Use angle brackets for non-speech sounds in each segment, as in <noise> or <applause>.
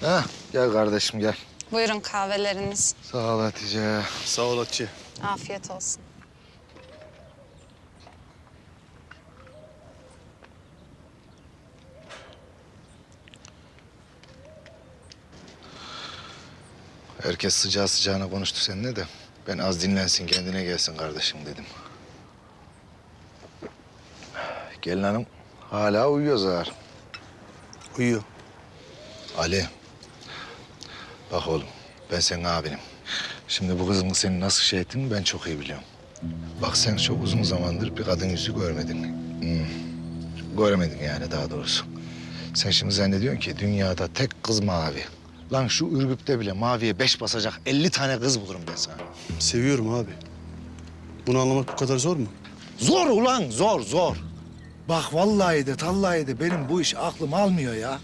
Heh, gel kardeşim gel. Buyurun kahveleriniz. Sağ ol Hatice. Sağ ol Hatice. Afiyet olsun. Herkes sıcağı sıcağına konuştu seninle de. Ben az dinlensin, kendine gelsin kardeşim dedim. Gelin hanım hala uyuyor zar. Uyuyor. Ali. Bak oğlum ben senin abinim. Şimdi bu kızın seni nasıl şey ettiğini ben çok iyi biliyorum. Bak sen çok uzun zamandır bir kadın yüzü görmedin. Hmm. Göremedin yani daha doğrusu. Sen şimdi zannediyorsun ki dünyada tek kız mavi. Lan şu Ürgüp'te bile maviye beş basacak 50 tane kız bulurum ben sana. Seviyorum abi. Bunu anlamak bu kadar zor mu? Zor ulan zor zor. Bak vallahi de tallahi de benim bu iş aklım almıyor ya.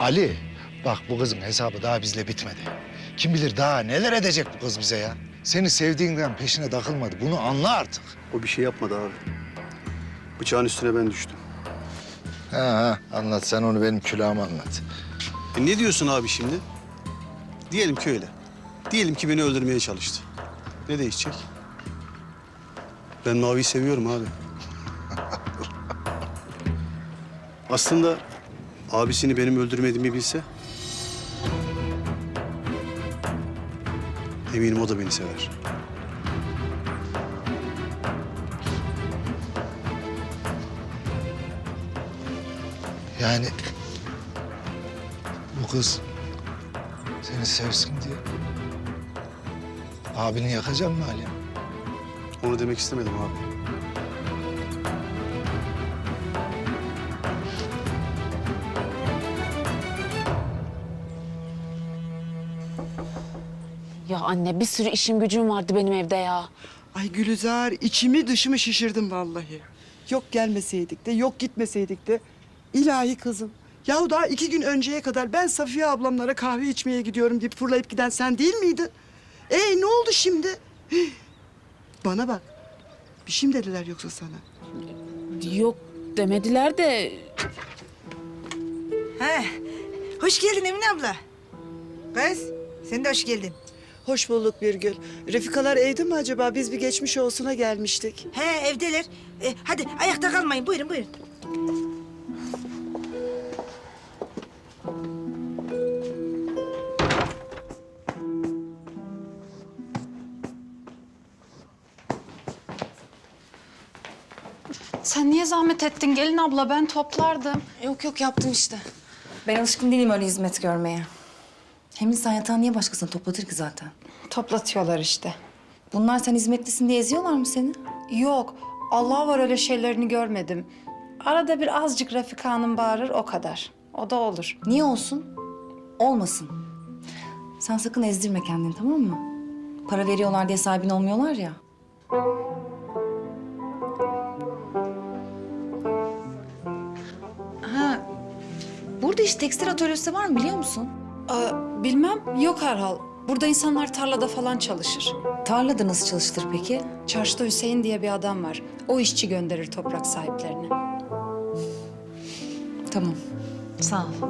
Ali bak bu kızın hesabı daha bizle bitmedi. Kim bilir daha neler edecek bu kız bize ya. Seni sevdiğinden peşine takılmadı. Bunu anla artık. O bir şey yapmadı abi. Bıçağın üstüne ben düştüm. Ha, ha anlat sen onu benim külahıma anlat. E ne diyorsun abi şimdi? Diyelim ki öyle. Diyelim ki beni öldürmeye çalıştı. Ne değişecek? Ben Mavi'yi seviyorum abi. <laughs> Aslında abisini benim öldürmediğimi bilse... Eminim o da beni sever. Yani bu kız seni sevsin diye abini yakacak mı Ali? Onu demek istemedim abi. Anne bir sürü işim gücüm vardı benim evde ya. Ay Gülizar içimi dışımı şişirdim vallahi. Yok gelmeseydik de yok gitmeseydik de. İlahi kızım. Yahu daha iki gün önceye kadar ben Safiye ablamlara kahve içmeye gidiyorum deyip fırlayıp giden sen değil miydin? Ee ne oldu şimdi? Hih. Bana bak. Bir şey mi dediler yoksa sana? Yok demediler de He. Hoş geldin Emine abla. Kız, sen de hoş geldin. Hoş bulduk Birgül. Refikalar evde mi acaba? Biz bir geçmiş olsuna gelmiştik. He, evdeler. E, hadi ayakta kalmayın. Buyurun, buyurun. Sen niye zahmet ettin gelin abla ben toplardım. Yok yok yaptım işte. Ben alışkın değilim öyle hizmet görmeye. Hem insan yatağı niye başkasına toplatır ki zaten? Toplatıyorlar işte. Bunlar sen hizmetlisin diye eziyorlar mı seni? Yok, Allah var öyle şeylerini görmedim. Arada bir azıcık Refika Hanım bağırır o kadar. O da olur. Niye olsun? Olmasın. Sen sakın ezdirme kendini tamam mı? Para veriyorlar diye sahibin olmuyorlar ya. Ha, burada iş tekstil atölyesi var mı biliyor musun? Aa, bilmem, yok herhal. Burada insanlar tarlada falan çalışır. Tarlada nasıl çalıştır peki? Çarşıda Hüseyin diye bir adam var. O işçi gönderir toprak sahiplerine. Tamam. Sağ ol.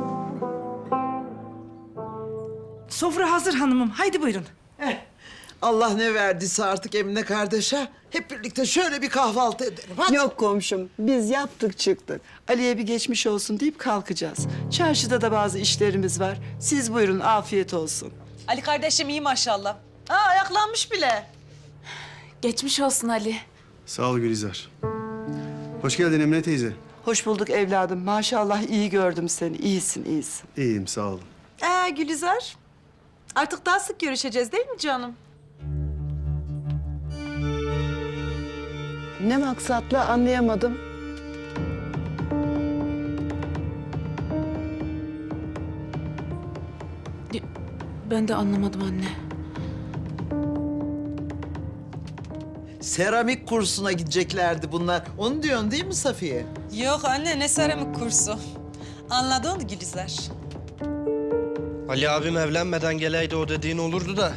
Sofra hazır hanımım. Haydi buyurun. Allah ne verdiyse artık Emine kardeşe hep birlikte şöyle bir kahvaltı edelim. Hadi. Yok komşum. Biz yaptık çıktık. Ali'ye bir geçmiş olsun deyip kalkacağız. Çarşıda da bazı işlerimiz var. Siz buyurun afiyet olsun. Ali kardeşim iyi maşallah. Ha ayaklanmış bile. geçmiş olsun Ali. Sağ ol Gülizar. Hoş geldin Emine teyze. Hoş bulduk evladım. Maşallah iyi gördüm seni. İyisin, iyisin. İyiyim sağ olun. Ee Gülizar. Artık daha sık görüşeceğiz değil mi canım? Ne maksatla anlayamadım. Ben de anlamadım anne. Seramik kursuna gideceklerdi bunlar. Onu diyorsun değil mi Safiye? Yok anne ne seramik kursu. Anladın Gülizar. Ali abim evlenmeden geleydi o dediğin olurdu da.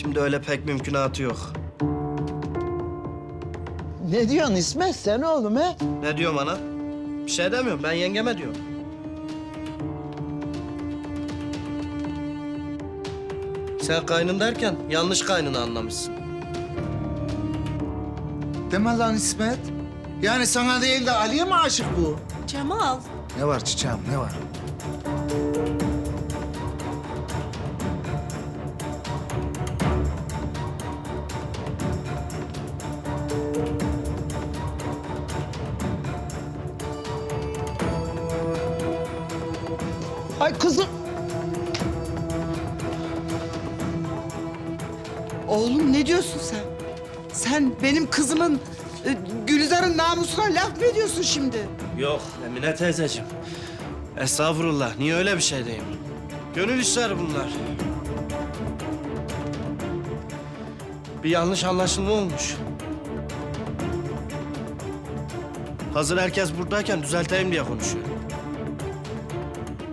Şimdi öyle pek mümkünatı yok. Ne diyorsun İsmet sen oğlum he? Ne diyorum ana? Bir şey demiyorum. Ben yengeme diyorum. Sen kaynın derken yanlış kaynını anlamışsın. Deme lan İsmet. Yani sana değil de Ali'ye mi aşık bu? Cemal. Ne var çiçeğim ne var? Ay kızım. Oğlum ne diyorsun sen? Sen benim kızımın e, Gülizar'ın namusuna laf mı ediyorsun şimdi? Yok Emine teyzeciğim. Estağfurullah. Niye öyle bir şey diyeyim? Gönül işler bunlar. Bir yanlış anlaşılma olmuş. Hazır herkes buradayken düzelteyim diye konuşuyorum.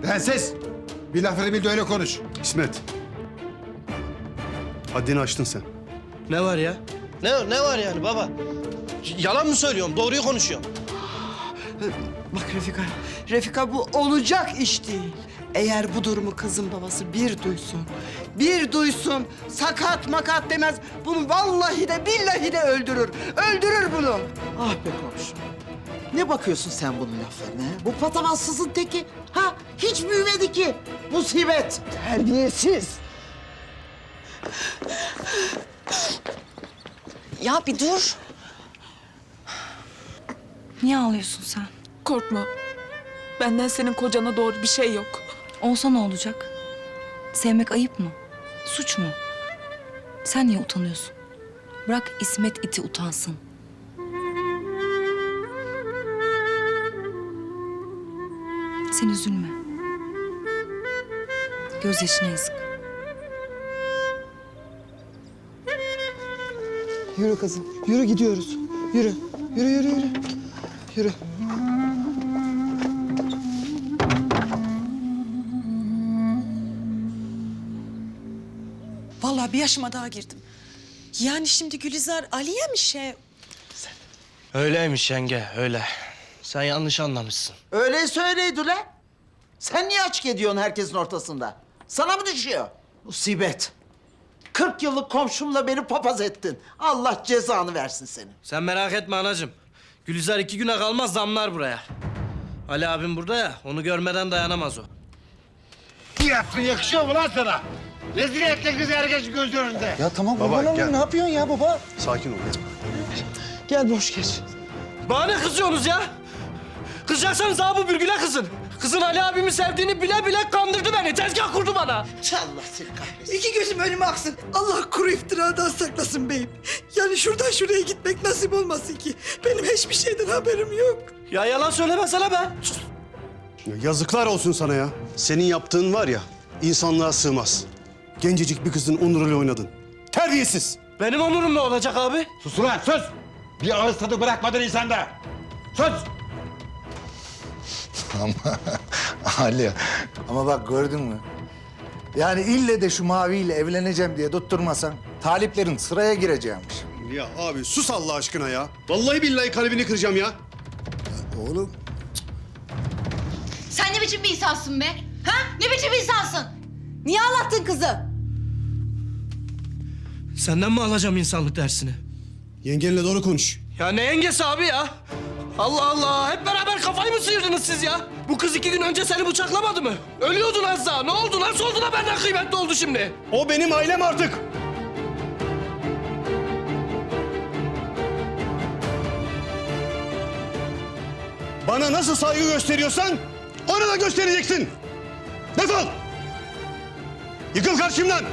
Densiz. Bir laf bil de öyle konuş. İsmet. Haddini aştın sen. Ne var ya? Ne ne var yani baba? Yalan mı söylüyorum? Doğruyu konuşuyorum. Bak Refika, Refika bu olacak iş değil. Eğer bu durumu kızın babası bir duysun, bir duysun, sakat makat demez. Bunu vallahi de billahi de öldürür. Öldürür bunu. Ah be komşum. Ne bakıyorsun sen bunun laflarına? ha? Bu patavatsızın teki. Ha hiç büyümedi ki. Musibet. Terbiyesiz. Ya bir dur. Niye ağlıyorsun sen? Korkma. Benden senin kocana doğru bir şey yok. Olsa ne olacak? Sevmek ayıp mı? Suç mu? Sen niye utanıyorsun? Bırak İsmet iti utansın. Sen üzülme. Gözyaşına yazık. Yürü kızım, yürü gidiyoruz. Yürü, yürü, yürü, yürü. Yürü. Vallahi bir yaşıma daha girdim. Yani şimdi Gülizar Ali'ye mi şey... Öyleymiş yenge, öyle. Sen yanlış anlamışsın. Öyle söyleydi lan. Sen niye açık ediyorsun herkesin ortasında? Sana mı düşüyor? Musibet. 40 yıllık komşumla beni papaz ettin. Allah cezanı versin seni. Sen merak etme anacığım. Gülizar iki güne kalmaz zamlar buraya. Ali abim burada ya, onu görmeden dayanamaz o. Yaptın yakışıyor mu lan sana? Rezil ettin kızı herkesin göz önünde. Ya tamam Baba, kurban gel. ne yapıyorsun ya baba? Sakin ol. Gel boş geç. Bana ne kızıyorsunuz ya? Kızacaksanız abi bu bürgüle kızın. Kızın Ali abimi sevdiğini bile bile kandırdı beni. Tezgah kurdu bana. Allah seni kahretsin. İki gözüm önüme aksın. Allah kuru iftiradan saklasın beyim. Yani şuradan şuraya gitmek nasip olmasın ki. Benim hiçbir şeyden haberim yok. Ya yalan söylemesene be. Ya Yazıklar olsun sana ya. Senin yaptığın var ya insanlığa sığmaz. Gencecik bir kızın onuruyla oynadın. Terbiyesiz. Benim onurum ne olacak abi? Sus ulan sus. Bir ağız tadı bırakmadın insanda. Sus. Ama <laughs> Ali ama bak gördün mü? Yani ille de şu maviyle evleneceğim diye tutturmasan taliplerin sıraya gireceğimiş. Ya abi sus Allah aşkına ya. Vallahi billahi kalbini kıracağım ya. Oğlum Sen ne biçim bir insansın be? Ha? Ne biçim bir insansın? Niye ağlattın kızı? Senden mi alacağım insanlık dersini? Yengenle doğru konuş. Ya ne yengesi abi ya? Allah Allah. Hep beraber kafayı mı sıyırdınız siz ya? Bu kız iki gün önce seni bıçaklamadı mı? Ölüyordun az daha. Ne oldu? Nasıl oldu da benden kıymetli oldu şimdi? O benim ailem artık. Bana nasıl saygı gösteriyorsan ona da göstereceksin. Defol! Yıkıl karşımdan!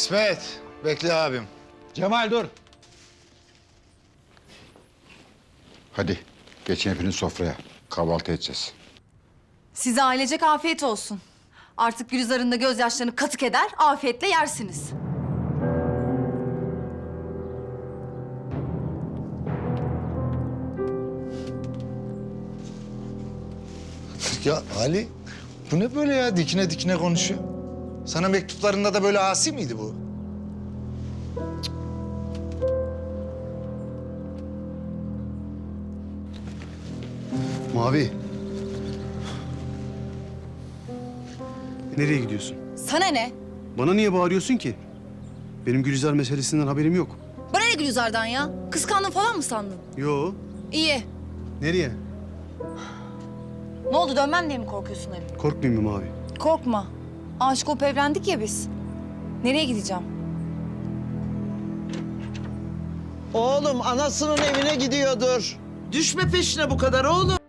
İsmet bekle abim. Cemal dur. Hadi geçin hepiniz sofraya. Kahvaltı edeceğiz. Size ailecek afiyet olsun. Artık Gülizar'ın da gözyaşlarını katık eder, afiyetle yersiniz. Ya Ali, bu ne böyle ya? Dikine dikine konuşuyor. Sana mektuplarında da böyle asi miydi bu? Mavi. Nereye gidiyorsun? Sana ne? Bana niye bağırıyorsun ki? Benim Gülizar meselesinden haberim yok. Bana ne Gülizar'dan ya? Kıskandın falan mı sandın? Yo. İyi. Nereye? Ne oldu dönmem diye mi korkuyorsun Ali? Korkmayayım mı Mavi? Korkma. Aşık olup evlendik ya biz. Nereye gideceğim? Oğlum anasının evine gidiyordur. Düşme peşine bu kadar oğlum.